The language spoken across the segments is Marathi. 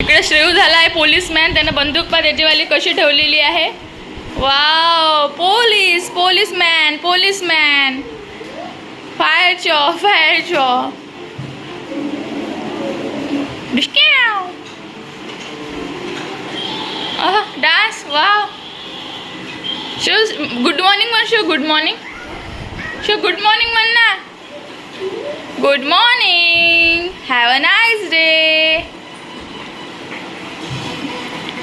इकडे श्रेयू झाला आहे पोलीस मॅन त्यानं बंदूक पा त्याचीवाली कशी ठेवलेली आहे? Wow police police man police man fire chow fire chow dance wow. Shoes good morning म्हण show good morning show good morning म्हण ना. Good morning have a nice day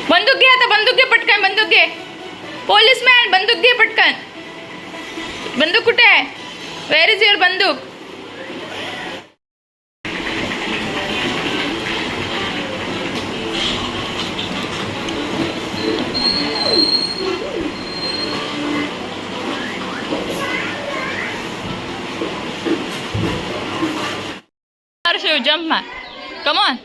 बंदूक घे आता बंदूक घे पटकन, बंदूक घे मॅन बंदूक घे पटकन। बंदूक कुठे आहे वेर इज़ युअर बंदूक? शिव जम्प मा come on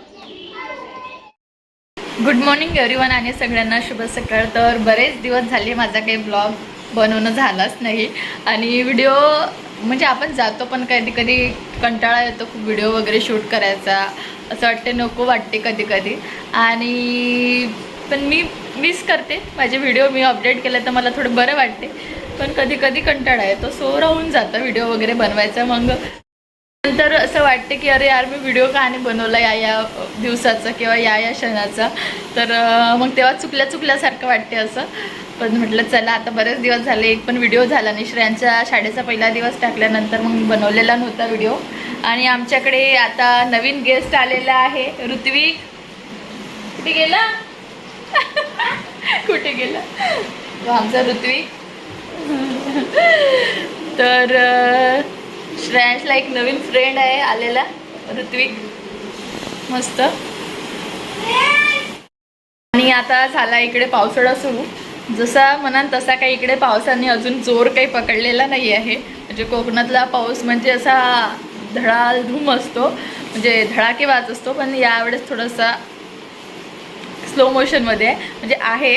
good morning everyone आणि सगळ्यांना शुभ सकाळ. तर बरेच दिवस झाले माझा काही ब्लॉग बनवणं झालाच नाही. आणि व्हिडिओ म्हणजे आपण जातो पण कधी कधी कंटाळा येतो खूप व्हिडिओ वगैरे शूट करायचा. असं वाटते नको वाटते कधी कधी आणि पण मी मिस करते माझे व्हिडिओ. मी अपडेट केले तर मला थोडं बरं वाटते. पण कधी कधी कंटाळा येतो. सो राहून जातं व्हिडिओ वगैरे बनवायचा. मग नंतर असं वाटते की अरे यार मी व्हिडिओ का नाही बनवला या या दिवसाचा किंवा या या क्षणाचा. तर मग तेव्हा चुकल्या चुकल्यासारखं वाटते असं. पण म्हटलं चला आता बरेच दिवस झाले. एक पण व्हिडिओ झाला नाही. श्रेयांच्या शाळेचा पहिला दिवस टाकल्यानंतर मग मी बनवलेला नव्हता व्हिडिओ आणि आमच्याकडे आता नवीन गेस्ट आलेला आहे. ऋत्विक. कुठे गेला? कुठे गेला? आमचा ऋत्विक. तर श्रेयांशला एक नवीन फ्रेंड आहे आलेला ऋत्विक. मस्त. आणि आता झाला इकडे पावसाळा सुरू. जसा म्हणाल तसा काही इकडे पावसाने अजून जोर काही पकडलेला नाही आहे. म्हणजे कोकणातला पाऊस म्हणजे असा धडाल धूम असतो. म्हणजे धडाकेबाज असतो पण यावेळेस थोडासा स्लो मोशनमध्ये आहे. म्हणजे आहे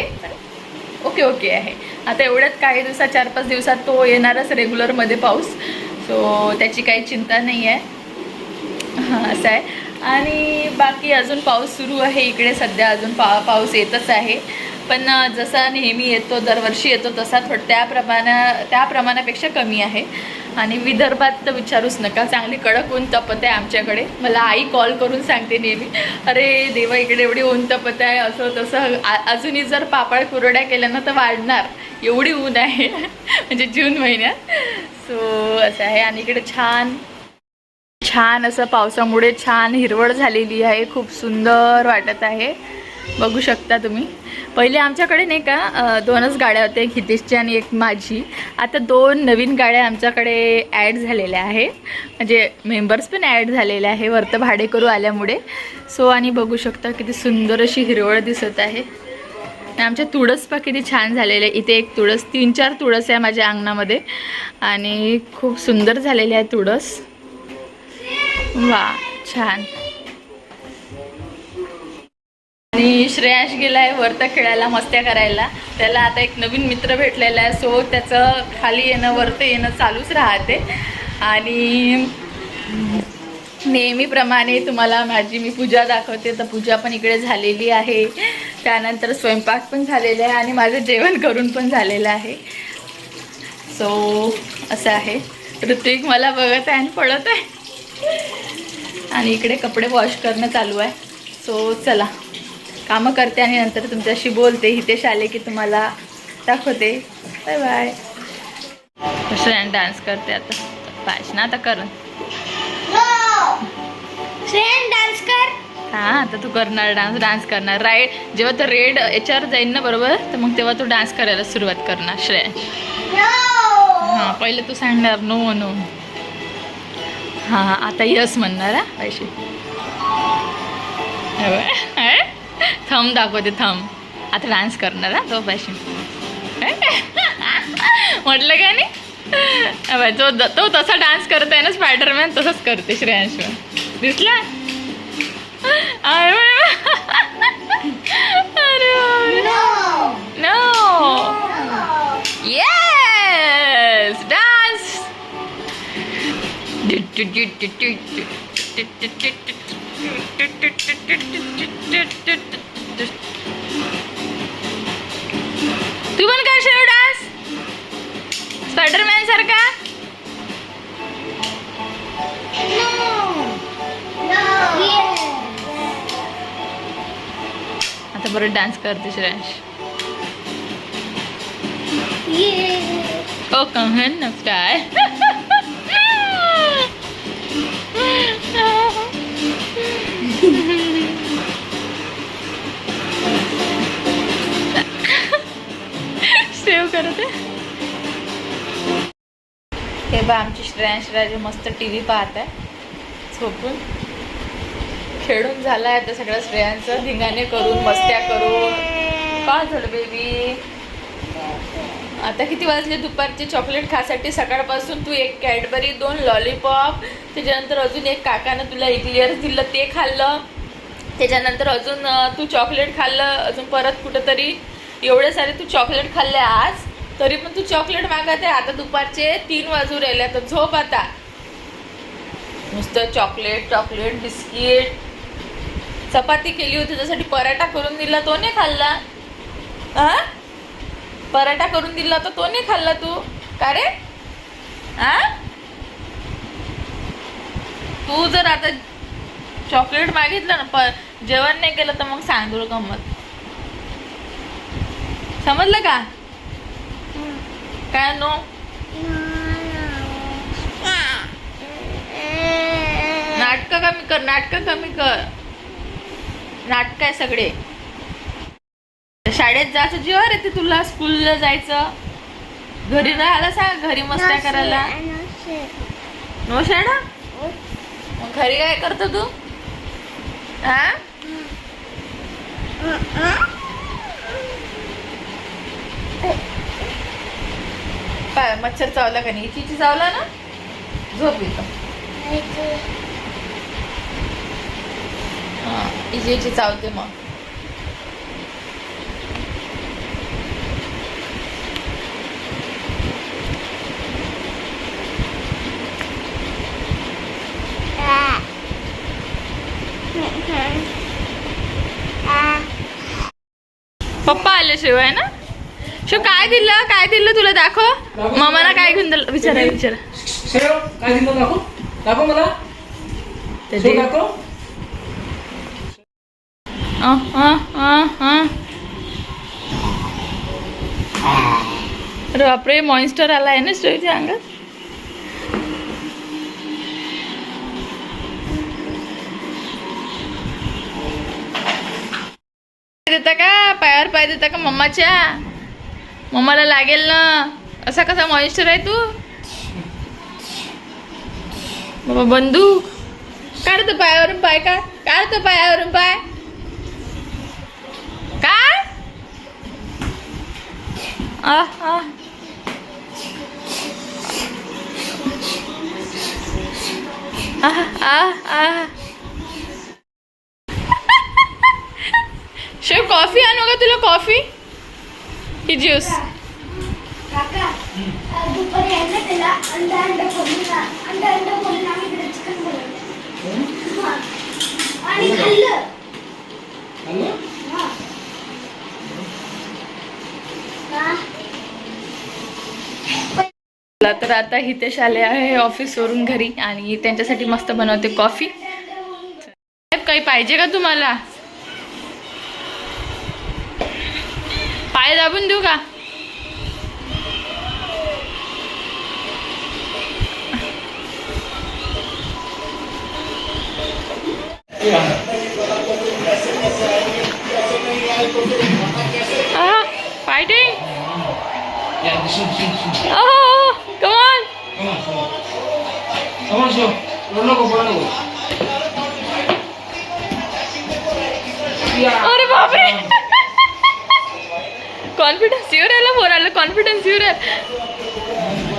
ओके ओके आहे. आता एवढ्यात काही दिवसात चार पाच दिवसात तो येणारच रेग्युलरमध्ये पाऊस. सो हो, त्याची काही चिंता नाही आहे हां असं आहे. आणि बाकी अजून पाऊस सुरू आहे. इकडे सध्या अजून पा पाऊस येतच आहे. पण जसा नेहमी येतो दरवर्षी येतो तसा थोडं त्या प्रमाणा त्या प्रमाणापेक्षा कमी आहे. आणि विदर्भात तर विचारूच नका. चांगली कडक ऊन तपत आहे आमच्याकडे. मला आई कॉल करून सांगते नेहमी. अरे देवा इकडे एवढी ऊन तपत आहे. असं तसं अजूनही जर पापड कुरड्या केल्या ना तर वाढणार. एवढी ऊन आहे. म्हणजे जून महिन्यात. सो असं आहे. आणि इकडे छान छान असं पावसामुळे छान हिरवळ झालेली आहे. खूप सुंदर वाटत आहे. बघू शकता तुम्ही. पहिले आमच्याकडे नाही का दोनच गाड्या होत्या. एक हितेशची आणि एक माझी. आता दोन नवीन गाड्या आमच्याकडे ॲड झालेल्या आहे. म्हणजे मेंबर्स पण ॲड झालेले आहे. वरतं भाडे करू आल्यामुळे. सो आणि बघू शकता किती सुंदर अशी हिरवळ दिसत आहे. आमच्या तुळस पा किती छान झालेले. आहे इथे एक तुळस तीन चार तुळस आहे माझ्या अंगणामध्ये. आणि खूप सुंदर झालेले आहे तुळस. वा छान. आणि श्रेयांश गेलाय वरतं खेळायला मस्त्या करायला. त्याला आता एक नवीन मित्र भेटलेला आहे. सो त्याचं खाली येणं वरतं येणं चालूच राहते. आणि नेहमीप्रमाणे तुम्हाला माझी मी पूजा दाखवते तर पूजा पण इकडे झालेली आहे. त्यानंतर स्वयंपाक पण झालेला आहे आणि माझं जेवण करून पण झालेलं आहे. सो असं आहे. ऋत्विक मला बघत आहे आणि पडत आहे. आणि इकडे कपडे वॉश करणं चालू आहे. सो चला. कामं करते आणि नंतर तुमच्याशी बोलते. हितेश आले की तुम्हाला दाखवते. बाय बाय कसं डान्स करते आता. पाहिजे ना आता कर श्रेयन डान्स कर. हां आता तू करणार डान्स डान्स करणार. राईट जेव्हा तो रेड याच्यावर जाईल ना बरोबर? तर मग तेव्हा तू डान्स करायला सुरुवात करणार श्रेयांश हां पहिले तू सांगणार नो नो हां आता यस म्हणणार हा पैसे. थम दाखवते थम आता डान्स करणार हा तो पैसे. म्हटलं का नाही? तो तो तसा डान्स करत आहे ना स्पायडरमॅन तसंच करते श्रेयांश दिसला अरे अरे नो Yes! Dance! तू पण करशील डान्स स्पायडरमॅन सारखा आता बरं डान्स करते श्रेयांश ओ कहन काय? सेव करत. हे बा आमची श्रेयांश राजे मस्त टी व्ही पाहत आहे. झोपून. खेळून झाला आहे आता सगळं श्रेयांचं धिंगाणे करून मस्त्या करून. काय झालं बेबी आता किती वाजले? दुपारचे चॉकलेट खासाठी सकाळपासून तू एक कॅडबरी दोन लॉलीपॉप त्याच्यानंतर अजून एक काकानं तुला इक्लिअर दिलं ते खाल्लं. त्याच्यानंतर अजून तू चॉकलेट खाल्लं अजून परत कुठंतरी एवढे सारे तू चॉकलेट खाल्ले आज तरी पण तू चॉकलेट मागत आहे. आता दुपारचे तीन वाजू राहिले. तर झोप आता. नुसतं चॉकलेट चॉकलेट बिस्किट चपाती केली होती त्याच्यासाठी पराठा करून दिला तो नाही खाल्ला. हा पराठा करून दिला तर तो नाही खाल्ला तू? का रे? हा तू जर आता चॉकलेट मागितलं ना प जेवण नाही केलं तर मग सांग गंमत. समजलं का? काय नो? नाटकं कमी कर नाटकं कमी कर. नाटक आहे सगळे. शाळेत जायचं जीवावर येते तुला स्कूलला जायचं. घरी राहायला सांग घरी मस्त्या करायला. नो? शाळा मग घरी काय करतो तू? हा? मच्छर चावला का नाही? इची चावला ना? झोप येतं. हा इची चावते मग. पप्पा आले शिवाय ना? शिव काय दिलं? काय दिलं तुला? दाखव. मामाला काय घेऊन दिलं? विचारा विचारा. काय दिलं दाखव? दाखव मला. अं, अरे बापरे मॉन्स्टर आला आहे ना स्टोरीच्या अंगात? देता का? पायावर पाय देता का मम्माच्या? मम्माला लागेल ना. असा कसा मॉन्स्टर आहे तू? बाबा बंदूक. काढतो पायावरून पाय का काढतो पायावरून पाय काय आ आ आ आ आ शिव कॉफी आणू का तुला कॉफी ही ज्यूस काका दुपारी आहे ना त्याला अंडा अंडा फोडून अंडा अंडा फोडून आम्ही इकडे चिकन बनवलं आणि खाल्लं आलं? हा. का? चला तर आता हितेश आले आहे ऑफिसवरून घरी आणि त्यांच्यासाठी मस्त बनवते कॉफी. काही पाहिजे का तुम्हाला? पाय दाबून देऊ का? फायटिंग रडू नको, पळू नको. या. अरे बापरे कॉन्फिडन्स येऊ राहिला पोराला कॉन्फिडन्स येऊ राहिला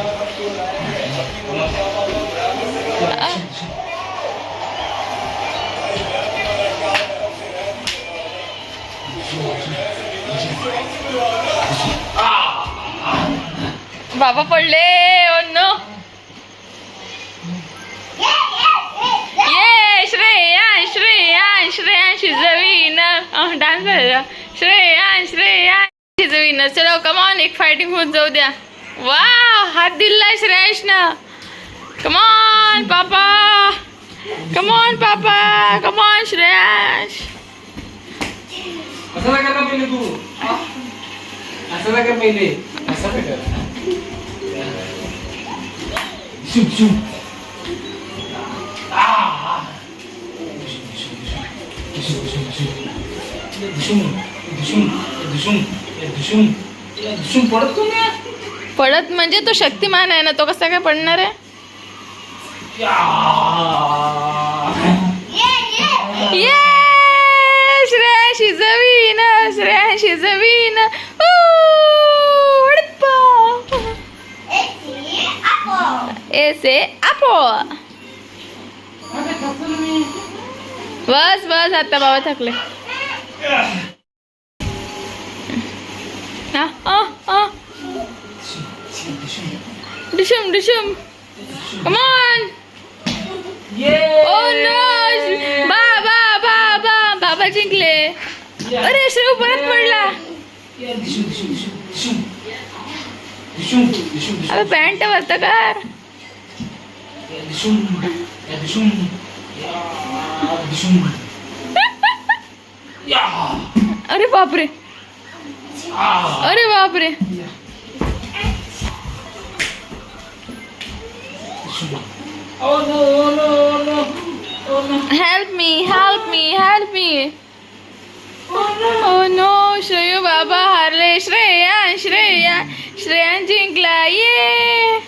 बाबा पडले ओ नो ये डान्स करायचा श्रेयान श्रेयांश इज चलो कमॉन एक फायटिंग होत जाऊ द्या. वा हात दिला श्रेयांश कमॉन पापा कमॉन पापा कमॉन श्रेयांश. असं नाही पहिले तू? असं नाही पहिले? असं नाही शुभ शुभ. पडत तू नाही पडत म्हणजे तो शक्तिमान आहे ना तो कसा काय पडणार आहे? Yay yay yay Shreyansh is a winner Shreyansh is a winner ए आपो एसे आपो बस बस आता बाबा थकले. हा. डिशुम डिशुम. कमॉन ओ नो बाबा बाबा बाबा जिंकले. अरे श्रेव परत पडला. अबे पॅन्ट वरत कर. अरे बापरे. अरे बापरे. Help me help me help me oh no Shreyu बाबा हारले श्रेया श्रेया श्रेया जिंकला ये